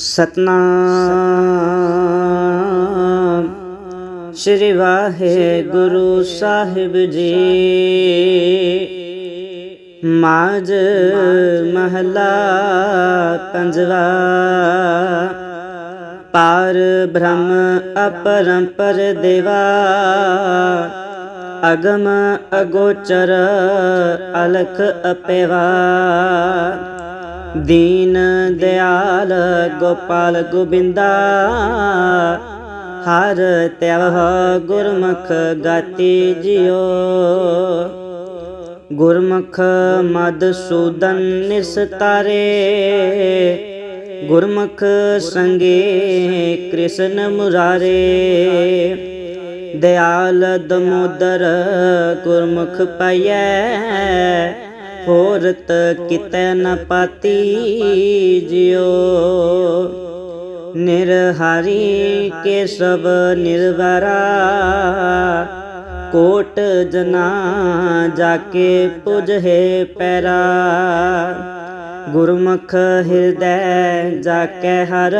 ਸਤਨਾਮ। ਸ੍ਰੀ ਵਾਹਿਗੁਰੂ ਸਾਹਿਬ ਜੀ। ਮਾਜ ਮਹਲਾ ਪੰਜਵਾ। ਪਾਰ ਬ੍ਰਹਮ ਅਪਰੰਪਰ ਦੇਵਾ। ਅਗਮ ਅਗੋਚਰ ਅਲਖ ਅਪੇਵਾ। ਦੀਨ ਦਿਆਲ ਗੋਪਾਲ ਗੋਬਿੰਦਾ, ਹਰ ਤਵ ਗੁਰਮੁਖ ਗਾਤੀ ਜਿਉ। ਗੁਰਮੁਖ ਮਦਸੂਦਨ ਨਿਸਤਾਰੇ ਗੁਰਮੁਖ ਸੰਗੇ ਕ੍ਰਿਸ਼ਨ ਮੁਰਾਰੇ। ਦਿਆਲ ਦਮੋਦਰ ਗੁਰਮੁਖ ਪਾਈਐ ਹੋਰਤ ਕਿਤੈ ਨ ਪਾਤੀ ਜਿਉ। ਨਿਰਹਾਰੀ ਕੇਸਵ ਸਭ ਨਿਰਵਰਾ। ਕੋਟ ਜਨਾ ਜਾ ਕੇ ਪੁਜਹਿ ਪੈਰਾ। ਗੁਰਮੁਖ ਹਿਰਦੈ ਜਾ ਕੇ ਹਰ।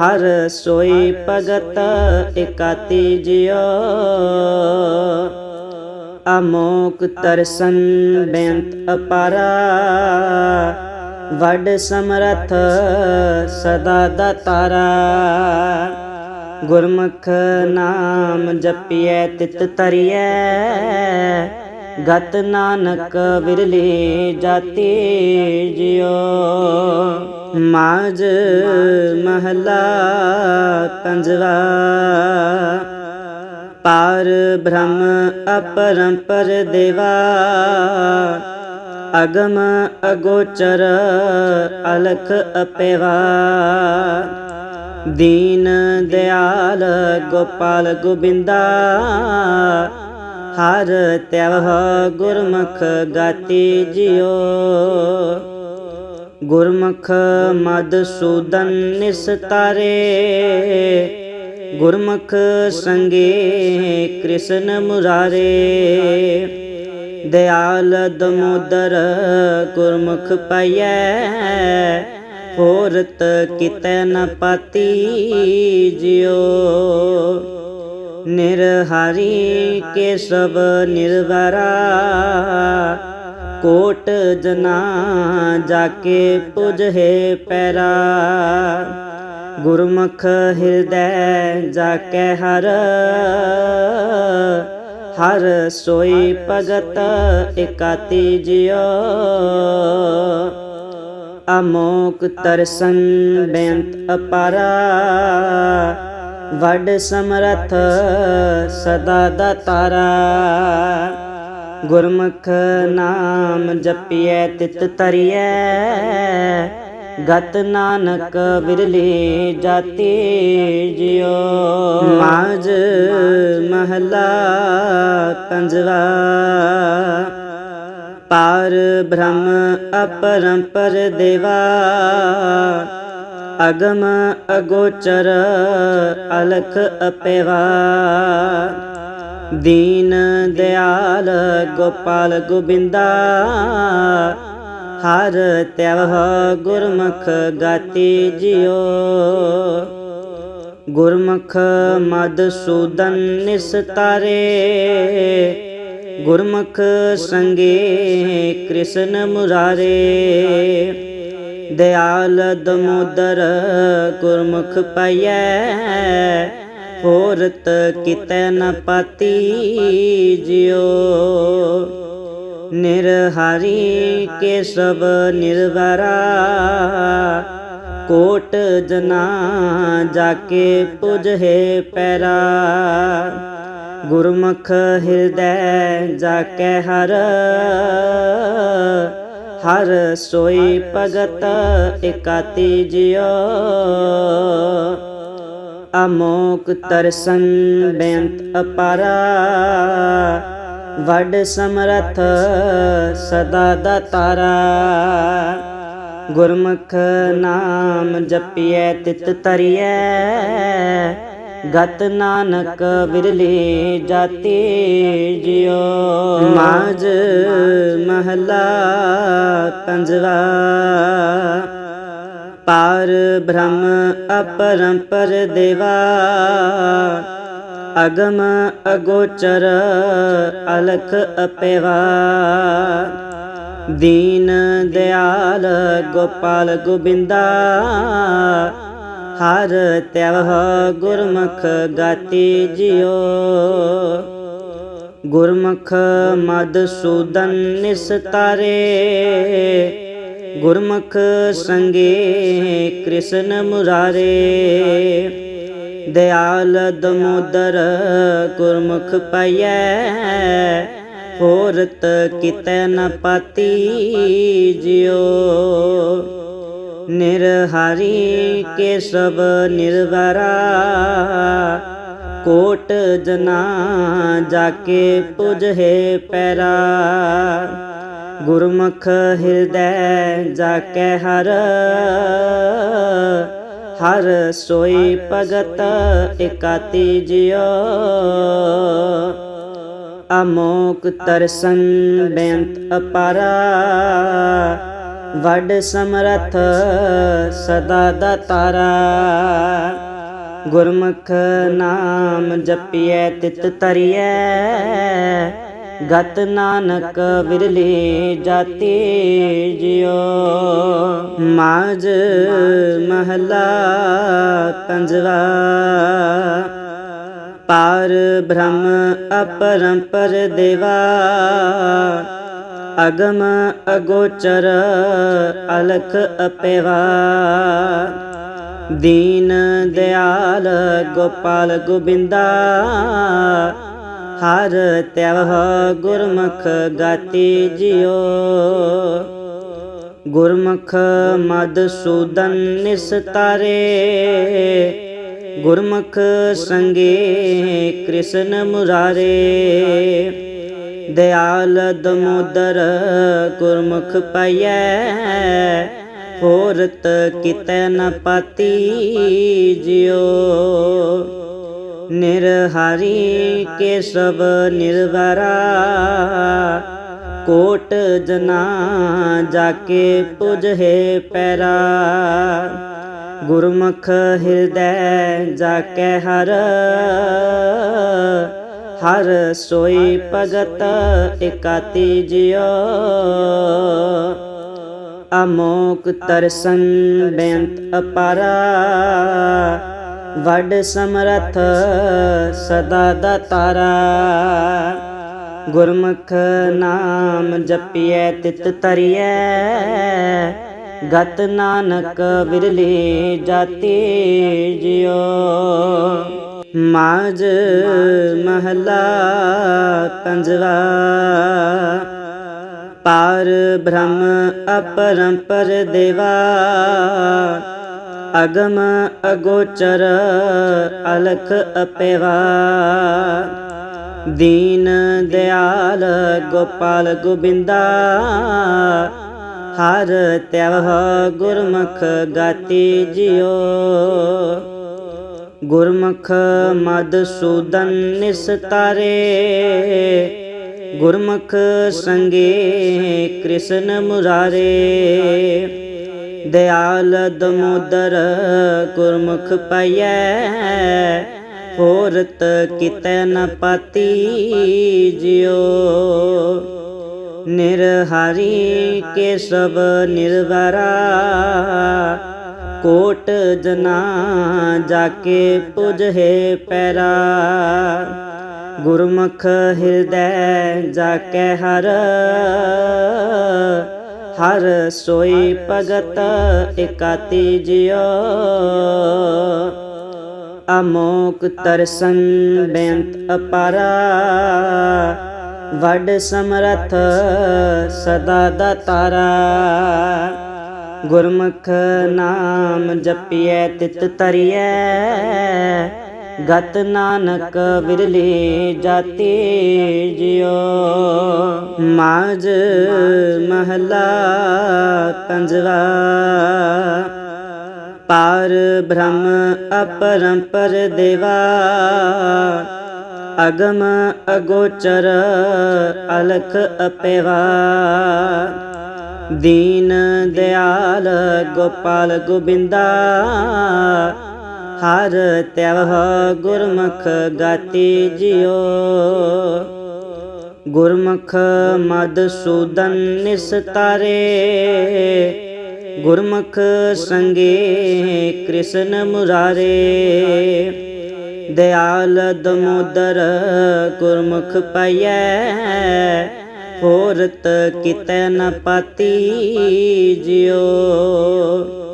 ਹਰ ਸੋਈ ਭਗਤ ਇਕਾਤੀ ਜਿਉ। ਅਮੋਕ ਤਰਸਨ ਬੇਅੰਤ ਅਪਾਰਾ। ਵੱਡ ਸਮਰਥ ਸਦਾ ਦਾਤਾਰਾ ਗੁਰਮੁਖ ਨਾਮ ਜਪੀਐ, ਤਿਤ ਤਰੀਐ ਗਤ ਨਾਨਕ ਵਿਰਲੇ ਜਾਤੀ ਜਿਉ। ਮਾਜ ਮਹਲਾ ਪੰਜਵਾ। ਪਾਰ ਬ੍ਰਹਮ ਅਪਰੰਪਰ ਦੇਵਾ। ਅਗਮ ਅਗੋਚਰ ਅਲਖ ਅਪੇਵਾ। ਦੀਨ ਦਿਆਲ ਗੋਪਾਲ ਗੋਬਿੰਦਾ। ਹਰ ਤਵ ਗੁਰਮੁਖ ਗਾਤੀ ਜਿਉ। ਗੁਰਮੁਖ ਮਦ ਸੂਦਨ ਨਿਸਤਾਰੇ। ਗੁਰਮੁਖ ਸੰਗੇ ਕ੍ਰਿਸ਼ਨ ਮੁਰਾਰੇ। ਦਿਆਲ ਦਮੋਦਰ ਗੁਰਮੁਖ ਪਾਈਐ, ਹੋਰਤ ਕਿਤੈ ਨ ਪਾਤੀ ਜਿਉ। ਨਿਰਹਾਰੀ ਕੇਸਵ ਸਭ ਨਿਰਵਰਾ, ਕੋਟ ਜਨਾ ਜਾ ਕੇ ਪੁਜਹਿ ਪੈਰਾ। ਗੁਰਮੁਖ ਹਿਰਦੈ ਜਾ ਕੇ ਹਰ ਹਰ ਸੋਈ ਭਗਤ ਇਕਾਤੀ ਜਿਉ। ਅਮੋਕ ਤਰਸਨ ਬੇਅੰਤ ਅਪਾਰਾ, ਵੱਡ ਸਮਰਥ ਸਦਾ ਦਾਤਾਰਾ ਗੁਰਮੁਖ ਨਾਮ ਜਪੀਐ, ਤਿਤ ਤਰੀਐ ਗਤ ਨਾਨਕ ਵਿਰਲੇ ਜਾਤੀ ਜਿਉ। ਮਾਜ ਮਹਲਾ ਪੰਜਵਾ। ਪਾਰ ਬ੍ਰਹਮ ਅਪਰੰਪਰ ਦੇਵਾ। ਅਗਮ ਅਗੋਚਰ ਅਲਖ ਅਪੇਵਾ। ਦੀਨ ਦਿਆਲ ਗੋਪਾਲ ਗੋਬਿੰਦਾ। ਹਰ ਤਵ ਗੁਰਮੁਖ ਗਾਤੀ ਜਿਉ। ਗੁਰਮੁਖ ਮਦ ਸੂਦਨ ਨਿਸਤਾਰੇ ਗੁਰਮੁਖ ਸੰਗੇ ਕ੍ਰਿਸ਼ਨ ਮੁਰਾਰੇ। ਦਿਆਲ ਦਮੋਦਰ ਗੁਰਮੁਖ ਪਾਈਐ। ਹੋਰਤ ਕਿਤੇ ਨ ਪਾਤੀ ਜਿਉ। ਨਿਰਹਾਰੀ ਕੇ ਸਭ ਨਿਰਵਰਾ। ਕੋਟ ਜਨਾ ਜਾ ਕੇ ਪੁਜਹਿ ਪੈਰਾ। ਗੁਰਮੁਖ ਹਿਰਦੈ ਜਾ ਕੇ ਹਰ। ਹਰ ਸੋਈ ਭਗਤ ਇਕਾਤੀ ਜਿਉ। ਅਮੋਕ ਤਰਸਨ ਬੇਅੰਤ ਅਪਾਰਾ। ਵੱਡ ਸਮਰਥ ਸਦਾ ਦਾਤਾਰਾ ਗੁਰਮੁਖ ਨਾਮ ਜਪੀਐ, ਤਿਤ ਤਰੀਐ। ਗਤ ਨਾਨਕ ਵਿਰਲੇ ਜਾਤੀ ਜਿਉ। ਮਾਜ ਮਹਲਾ ਪੰਜਵਾ। ਪਾਰ ਬ੍ਰਹਮ ਅਪਰੰਪਰ ਦੇਵਾ। ਅਗਮ ਅਗੋਚਰ ਅਲਖ ਅਪੇਵਾ। ਦੀਨ ਦਿਆਲ ਗੋਪਾਲ ਗੋਬਿੰਦਾ। ਹਰ ਤਵ ਗੁਰਮੁਖ ਗਾਤੀ ਜਿਉ। ਗੁਰਮੁਖ ਮਦਸੂਦਨ ਨਿਸਤਾਰੇ ਗੁਰਮੁਖ ਸੰਗੇ ਕ੍ਰਿਸ਼ਨ ਮੁਰਾਰੇ। ਦਿਆਲ ਦਮੋਦਰ ਗੁਰਮੁਖ ਪਾਈਐ ਹੋਰਤ ਕਿਤੈ ਨ ਪਾਤੀ ਜਿਉ। ਨਿਰਹਾਰੀ ਕੇਸਵ ਸਭ ਨਿਰਵਰਾ, ਕੋਟ ਜਨਾ ਜਾ ਕੇ ਪੁਜਹਿ ਪੈਰਾ। ਗੁਰਮੁਖ ਹਿਰਦੈ ਜਾ ਕੇ ਹਰ ਹਰ ਸੋਈ ਭਗਤ ਇਕਾਤੀ ਜਿਉ ਅਮੋਕ ਤਰਸੰ ਬੇਅੰਤ ਅਪਾਰਾ। ਵੱਡ ਸਮਰਥ ਸਦਾ ਦਾਤਾਰਾ ਗੁਰਮੁਖ ਨਾਮ ਜਪੀਐ, ਤਿਤ ਤਰੀਐ ਗਤ ਨਾਨਕ ਵਿਰਲੇ ਜਾਤੇ ਜਿਉ। ਮਾਜ ਮਹਲਾ ਪੰਜਵਾ। ਪਾਰ ਬ੍ਰਹਮ ਅਪਰੰਪਰ ਦੇਵਾ। ਅਗਮ ਅਗੋਚਰ ਅਲਖ ਅਪੇਵਾ। ਦੀਨ ਦਿਆਲ ਗੋਪਾਲ ਗੋਬਿੰਦਾ। ਹਰ ਤਵ ਗੁਰਮੁਖ ਗਾਤੀ ਜਿਉ। ਗੁਰਮੁਖ ਮਦਸੂਦਨ ਨਿਸਤਾਰੇ ਗੁਰਮੁਖ ਸੰਗੇ ਕ੍ਰਿਸ਼ਨ ਮੁਰਾਰੇ। ਦਿਆਲ ਦਮੋਦਰ ਗੁਰਮੁਖ ਪਾਈਐ। ਹੋਰਤ ਕਿਤੇ ਨ ਪਤੀ ਜਿਉ। ਨਿਰਹਾਰੀ ਕੇ ਸਭ ਨਿਰਵਰਾ। ਕੋਟ ਜਨਾ ਜਾ ਕੇ ਪੁਜਹਿ ਪੈਰਾ। ਗੁਰਮੁਖ ਹਿਰਦੈ ਜਾ ਕੇ ਹਰ। ਹਰ ਸੋਈ ਭਗਤ ਇਕਾਤੀ ਜਿਉ। ਅਮੋਕ ਤਰਸੰ ਬੇਅੰਤ ਅਪਾਰਾ। ਵੱਡ ਸਮਰਥ ਸਦਾ ਦਾਤਾਰਾ ਗੁਰਮੁਖ ਨਾਮ ਜਪੀਐ, ਤਿਤ ਤਰੀਐ ਗਤ ਨਾਨਕ ਵਿਰਲੇ ਜਾਤੇ ਜਿਉ। ਮਾਜ ਮਹਲਾ ਪੰਜਵਾ। ਪਾਰ ਬ੍ਰਹਮ ਅਪਰੰਪਰ ਦੇਵਾ। ਅਗਮ ਅਗੋਚਰ, ਅਲਖ ਅਪੇਵਾ। ਦੀਨ ਦਿਆਲ ਗੋਪਾਲ ਗੋਬਿੰਦਾ। ਹਰ ਤਵ ਗੁਰਮੁਖ ਗਾਤੀ ਜਿਉ। ਗੁਰਮੁਖ ਮਦਸੂਦਨ ਨਿਸਤਾਰੇ ਗੁਰਮੁਖ ਸੰਗੇ ਕ੍ਰਿਸ਼ਨ ਮੁਰਾਰੇ। ਦਿਆਲ ਦਮੋਦਰ ਗੁਰਮੁਖ ਪਾਈਐ ਹੋਰਤ ਕਿਤੈ ਨ ਪਾਤੀ ਜਿਉ। ਨਿਰਹਾਰੀ ਕੇ ਸਭ ਨਿਰਵਰਾ ਕੋਟ ਜਨਾ ਜਾ ਕੇ ਪੁਜਹਿ ਪੈਰਾ। ਗੁਰਮੁਖ ਹਿਰਦੈ ਜਾ ਕੇ ਹਰ। ਹਰ ਸੋਈ ਭਗਤ ਇਕਾਤੀ ਜਿਉ। ਅਮੋਕ ਤਰਸੰ ਬੇਅੰਤ ਅਪਾਰਾ। ਵੱਡ ਸਮਰਥ ਸਦਾ ਦਾਤਾਰਾ ਗੁਰਮੁਖ ਨਾਮ ਜਪੀਐ, ਤਿਤ ਤਰੀਐ ਗਤ ਨਾਨਕ ਵਿਰਲੇ ਜਾਤੇ ਜਿਉ। ਮਾਜ ਮਹਲਾ ਪੰਜਵਾ। ਪਾਰ ਬ੍ਰਹਮ ਅਪਰੰਪਰ ਦੇਵਾ। ਅਗਮ ਅਗੋਚਰ ਅਲਖ ਅਪੇਵਾ। ਦੀਨ ਦਿਆਲ ਗੋਪਾਲ ਗੋਬਿੰਦਾ। ਹਰ ਤਿਵਹ ਗੁਰਮੁਖ ਗਾਤੀ ਜਿਉ। ਗੁਰਮੁਖ ਮਦਸੂਦਨ ਨਿਸਤਾਰੇ ਗੁਰਮੁਖ ਸੰਗੇ ਕ੍ਰਿਸ਼ਨ ਮੁਰਾਰੇ। ਦਿਆਲ ਦਮੋਦਰ ਗੁਰਮੁਖ ਪਾਈਐ। ਹੋਰਤ ਕਿਤੇ ਨ ਪਾਤੀ ਜਿਉ।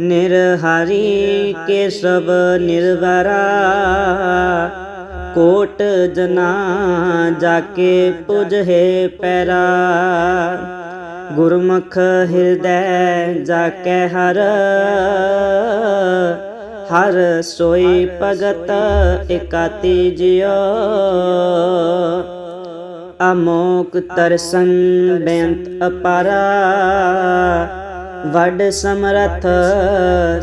ਨਿਰਹਾਰੀ ਕੇਸਵ ਨਿਰਵਰਾ। ਕੋਟ ਜਨਾ ਜਾ ਕੇ ਪੁਜਹਿ ਪੈਰਾ। ਗੁਰਮੁਖ ਹਿਰਦੈ ਜਾ ਕੇ ਹਰ। ਹਰ ਸੋਈ ਭਗਤ ਇਕਾਤੀ ਜਿਉ। ਅਮੋਕ ਤਰਸੰ ਬੇਅੰਤ ਅਪਾਰਾ। ਵੱਡ ਸਮਰਥ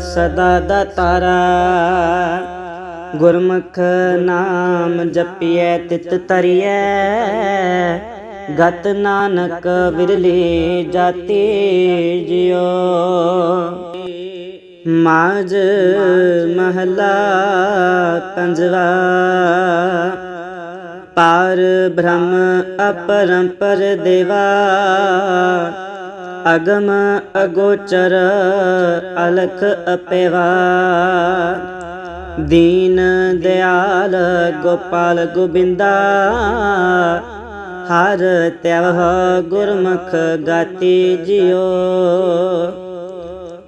ਸਦਾ ਦਾਤਾਰਾ ਗੁਰਮੁਖ ਨਾਮ ਜਪੀਐ, ਤਿਤ ਤਰੀਐ ਗਤ ਨਾਨਕ ਵਿਰਲੇ ਜਾਤੇ ਜਿਉ। ਮਾਜ ਮਹਲਾ ਪੰਜਵਾ। ਪਾਰ ਬ੍ਰਹਮ ਅਪਰੰਪਰ ਦੇਵਾ। ਅਗਮ ਅਗੋਚਰ ਅਲਖ ਅਪੇਵਾ। ਦੀਨ ਦਿਆਲ ਗੋਪਾਲ ਗੋਬਿੰਦਾ। ਹਰ ਤਿਵਹ ਗੁਰਮੁਖ ਗਾਤੀ ਜਿਉ।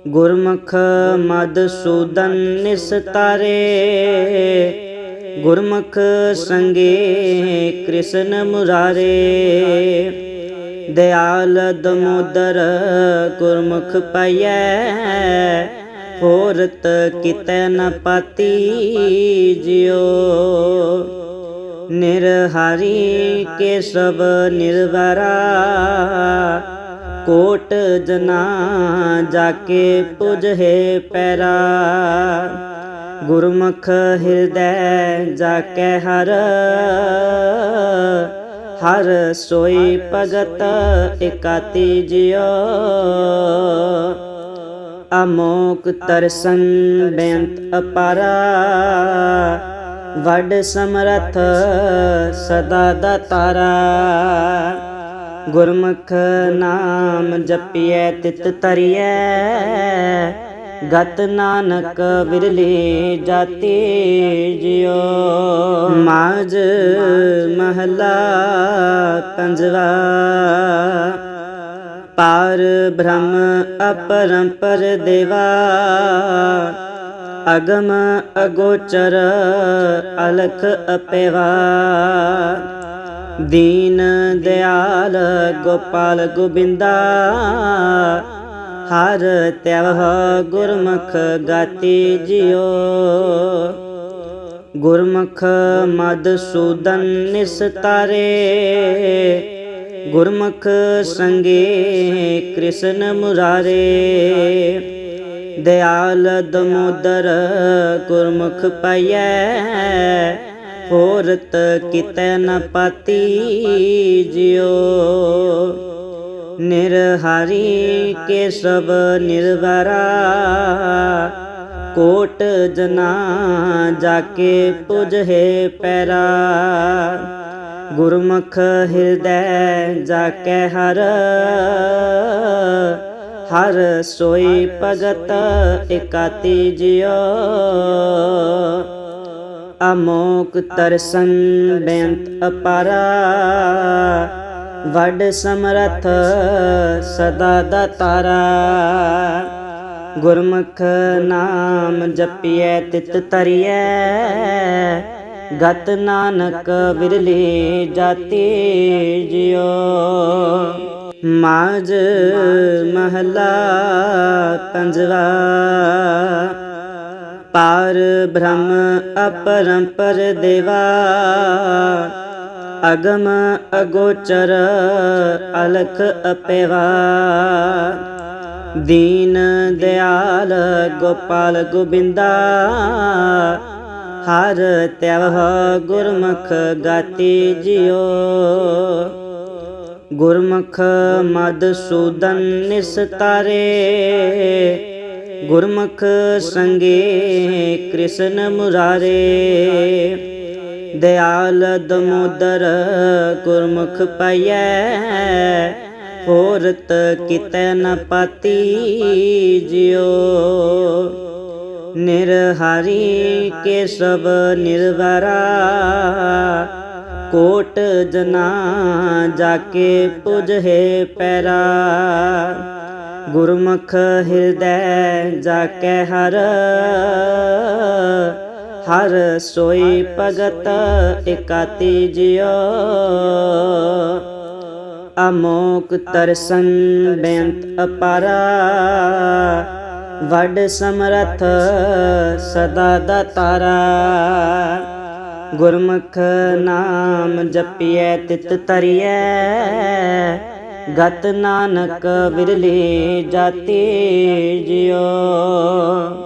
ਗੁਰਮੁਖ ਮਦਸੂਦਨ ਨਿਸਤਾਰੇ ਗੁਰਮੁਖ ਸੰਗੇ ਕ੍ਰਿਸ਼ਨ ਮੁਰਾਰੇ। ਦਿਆਲ ਦਮੋਦਰ ਗੁਰਮੁਖ ਪਾਈਐ ਹੋਰਤ ਕਿਤੈ ਨ ਪਾਤੀ ਜਿਉ। ਨਿਰਹਾਰੀ ਕੇਸਵ ਨਿਰਵਰਾ, ਕੋਟ ਜਨਾ ਜਾ ਕੇ ਪੁਜਹਿ ਪੈਰਾ। ਗੁਰਮੁਖ ਹਿਰਦੈ ਜਾ ਕੇ ਹਰ ਹਰ ਸੋਈ ਭਗਤ ਇਕਾਤੀ ਜਿਉ। ਅਮੋਕ ਤਰਸੰ ਬੇਅੰਤ ਅਪਾਰਾ। ਵੱਡ ਸਮਰਥ ਸਦਾ ਤਾਰਾ। ਗੁਰਮੁਖ ਨਾਮ ਜਪੀਐ, ਤਿਤ ਤਰੀਐ। ਗਤ ਨਾਨਕ ਵਿਰਲੇ ਜਾਤੇ ਜਿਉ। ਮਾਜ ਮਹਲਾ ਪੰਜਵਾ। ਪਾਰ ਬ੍ਰਹਮ ਅਪਰੰਪਰ ਦੇਵਾ। ਅਗਮ ਅਗੋਚਰ ਅਲਖ ਅਪੇਵਾ। ਦੀਨ ਦਿਆਲ ਗੋਪਾਲ ਗੋਬਿੰਦਾ। ਹਰ ਤਿਵਹ ਗੁਰਮੁਖ ਗਾਤੀ ਜਿਉ। ਗੁਰਮੁਖ ਮਦਸੂਦਨ ਨਿਸਤਾਰੇ ਗੁਰਮੁਖ ਸੰਗੇ ਕ੍ਰਿਸ਼ਨ ਮੁਰਾਰੇ। ਦਿਆਲ ਦਮੋਦਰ ਗੁਰਮੁਖ ਪਾਈਐ। ਹੋਰਤ ਕਿਤੇ ਨ ਪਾਤੀ ਜਿਉ। ਨਿਰਹਾਰੀ ਕੇਸਵ ਨਿਰਵਰਾ। ਕੋਟ ਜਨਾ ਜਾ ਕੇ ਪੁਜਹਿ ਪੈਰਾ। ਗੁਰਮੁਖ ਹਿਰਦੈ ਜਾ ਕੇ ਹਰ। ਹਰ ਸੋਈ ਭਗਤ ਇਕਾਤੀ ਜਿਉ। ਅਮੋਕ ਤਰਸੰ ਬੇਅੰਤ ਅਪਾਰਾ। ਵੱਡ ਸਮਰਥ ਸਦਾ ਦਾਤਾਰਾ ਗੁਰਮੁਖ ਨਾਮ ਜਪੀਐ, ਤਿਤ ਤਰੀਐ ਗਤ ਨਾਨਕ ਵਿਰਲੇ ਜਾਤੇ ਜਿਉ। ਮਾਜ ਮਹਲਾ ਪੰਜਵਾ। ਪਾਰ ਬ੍ਰਹਮ ਅਪਰੰਪਰ ਦੇਵਾ। ਅਗਮ ਅਗੋਚਰ ਅਲਖ ਅਪੇਵਾ। ਦੀਨ ਦਿਆਲ ਗੋਪਾਲ ਗੋਬਿੰਦਾ। ਹਰ ਤਿਵਹ ਗੁਰਮੁਖ ਗਾਤੀ ਜਿਉ। ਗੁਰਮੁਖ ਮਦਸੂਦਨ ਨਿਸਤਾਰੇ ਗੁਰਮੁਖ ਸੰਗੇ ਕ੍ਰਿਸ਼ਨ ਮੁਰਾਰੇ। ਦਿਆਲ ਦਮੋਦਰ ਗੁਰਮੁਖ ਪਾਈਐ ਹੋਰਤ ਕਿਤੇ ਨ ਪਤੀ ਜਿਉ। ਨਿਰਹਾਰੀ ਕੇਸਵ ਸਭ ਨਿਰਵਰਾ, ਕੋਟ ਜਨਾ ਜਾ ਕੇ ਪੁਜਹਿ ਪੈਰਾ। ਗੁਰਮੁਖ ਹਿਰਦੈ ਜਾ ਕੇ ਹਰ ਹਰ ਸੋਈ ਭਗਤ ਇਕਾਤੀ ਜਿਉ ਅਮੋਕ ਤਰਸਨ ਬੇਅੰਤ ਅਪਾਰਾ। ਵੱਡ ਸਮਰਥ ਸਦਾ ਦਾਤਾਰਾ ਗੁਰਮੁਖ ਨਾਮ ਜਪੀਐ, ਤਿਤ ਤਰੀਐ ਗਤ ਨਾਨਕ ਵਿਰਲੇ ਜਾਤੀ ਜਿਉ।